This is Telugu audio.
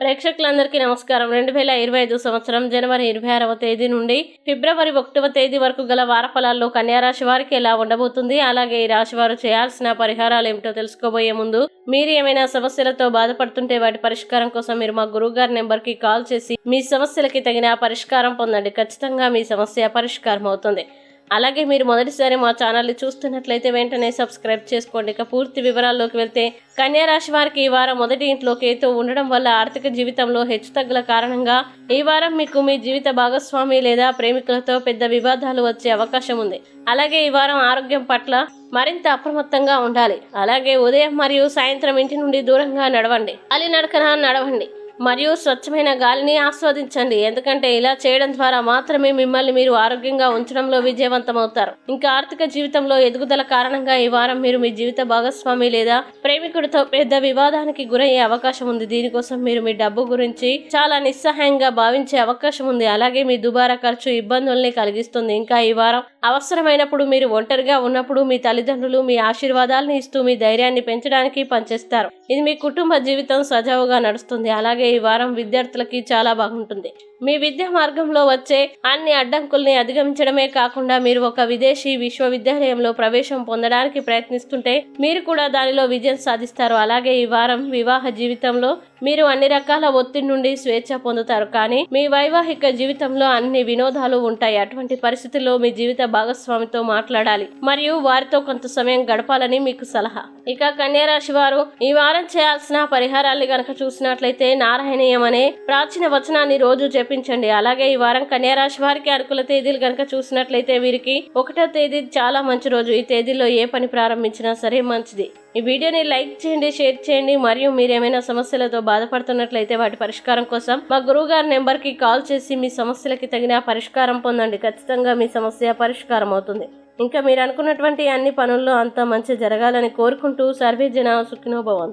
ప్రేక్షకులందరికీ నమస్కారం. రెండు వేల ఇరవై ఐదు సంవత్సరం జనవరి ఇరవై ఆరవ తేదీ నుండి ఫిబ్రవరి ఒకటవ తేదీ వరకు గల వారఫలాల్లో కన్యారాశి వారికి ఎలా ఉండబోతుంది అలాగే ఈ రాశి వారు చేయాల్సిన పరిహారాలు ఏమిటో తెలుసుకోబోయే ముందు మీరు ఏమైనా సమస్యలతో బాధపడుతుంటే వాటి పరిష్కారం కోసం మీరు మా గురువు గారి నెంబర్కి కాల్ చేసి మీ సమస్యలకి తగిన పరిష్కారం పొందండి. ఖచ్చితంగా మీ సమస్య పరిష్కారం అవుతుంది అలాగే మీరు మొదటిసారి మా ఛానల్ని చూస్తున్నట్లయితే వెంటనే సబ్స్క్రైబ్ చేసుకోండి. ఇక పూర్తి వివరాల్లోకి వెళ్తే కన్యా రాశి వారికి ఈ వారం మొదటి ఇంట్లో కేతు ఉండడం వల్ల ఆర్థిక జీవితంలో హెచ్చుతగ్గుల కారణంగా ఈ వారం మీకు మీ జీవిత భాగస్వామి లేదా ప్రేమికులతో పెద్ద వివాదాలు వచ్చే అవకాశం ఉంది. అలాగే ఈ వారం ఆరోగ్యం పట్ల మరింత అప్రమత్తంగా ఉండాలి. అలాగే ఉదయం మరియు సాయంత్రం ఇంటి నుండి దూరంగా నడవండి. అలి నడకన నడవండి. మరియు స్వచ్ఛమైన గాలిని ఆస్వాదించండి. ఎందుకంటే ఇలా చేయడం ద్వారా మాత్రమే మిమ్మల్ని మీరు ఆరోగ్యంగా ఉంచడంలో విజయవంతమవుతారు. ఇంకా ఆర్థిక జీవితంలో ఎదుగుదల కారణంగా ఈ వారం మీరు మీ జీవిత భాగస్వామి లేదా ప్రేమికుడితో పెద్ద వివాదానికి గురయ్యే అవకాశం ఉంది. దీనికోసం మీరు మీ డబ్బు గురించి చాలా నిస్సహాయంగా భావించే అవకాశం ఉంది. అలాగే మీ దుబారా ఖర్చు ఇబ్బందుల్ని కలిగిస్తుంది. ఇంకా ఈ వారం అవసరమైనప్పుడు మీరు ఒంటరిగా ఉన్నప్పుడు మీ తల్లిదండ్రులు మీ ఆశీర్వాదాలను ఇస్తూ మీ ధైర్యాన్ని పెంచడానికి పనిచేస్తారు. ఇది మీ కుటుంబ జీవితం సజావుగా నడుస్తుంది. అలాగే ఈ వారం విద్యార్థులకి చాలా బాగుంటుంది. మీ విద్యా మార్గంలో వచ్చే అన్ని అడ్డంకుల్ని అధిగమించడమే కాకుండా మీరు ఒక విదేశీ విశ్వవిద్యాలయంలో ప్రవేశం పొందడానికి ప్రయత్నిస్తుంటే మీరు కూడా దానిలో విజయం సాధిస్తారు. అలాగే ఈ వారం వివాహ జీవితంలో మీరు అన్ని రకాల ఒత్తిడి నుండి స్వేచ్ఛ పొందుతారు. కానీ మీ వైవాహిక జీవితంలో అన్ని వినోదాలు ఉంటాయి. అటువంటి పరిస్థితుల్లో మీ జీవిత భాగస్వామితో మాట్లాడాలి. మరియు వారితో కొంత సమయం గడపాలని మీకు సలహా. ఇక కన్యారాశి వారు ఈ వారం చేయాల్సిన పరిహారాలు గనక చూసినట్లయితే నారాయణీయం అనే ప్రాచీన వచనాన్ని రోజు జపించండి. అలాగే ఈ వారం కన్యారాశి వారికి అనుకూల తేదీలు గనక చూసినట్లయితే వీరికి ఒకటో తేదీ చాలా మంచి రోజు. ఈ తేదీలో ఏ పని ప్రారంభించినా సరే మంచిది. ఈ వీడియోని లైక్ చేయండి షేర్ చేయండి. మరియు మీరు ఏమైనా సమస్యలతో బాధపడుతున్నట్లయితే వాటి పరిష్కారం కోసం మా గురువు గారి నెంబర్కి కాల్ చేసి మీ సమస్యలకి తగిన పరిష్కారం పొందండి. ఖచ్చితంగా మీ సమస్య పరిష్కారం అవుతుంది. ఇంకా మీరు అనుకున్నటువంటి అన్ని పనుల్లో అంతా మంచి జరగాలని కోరుకుంటూ సర్వే జన సుఖినోభవంతు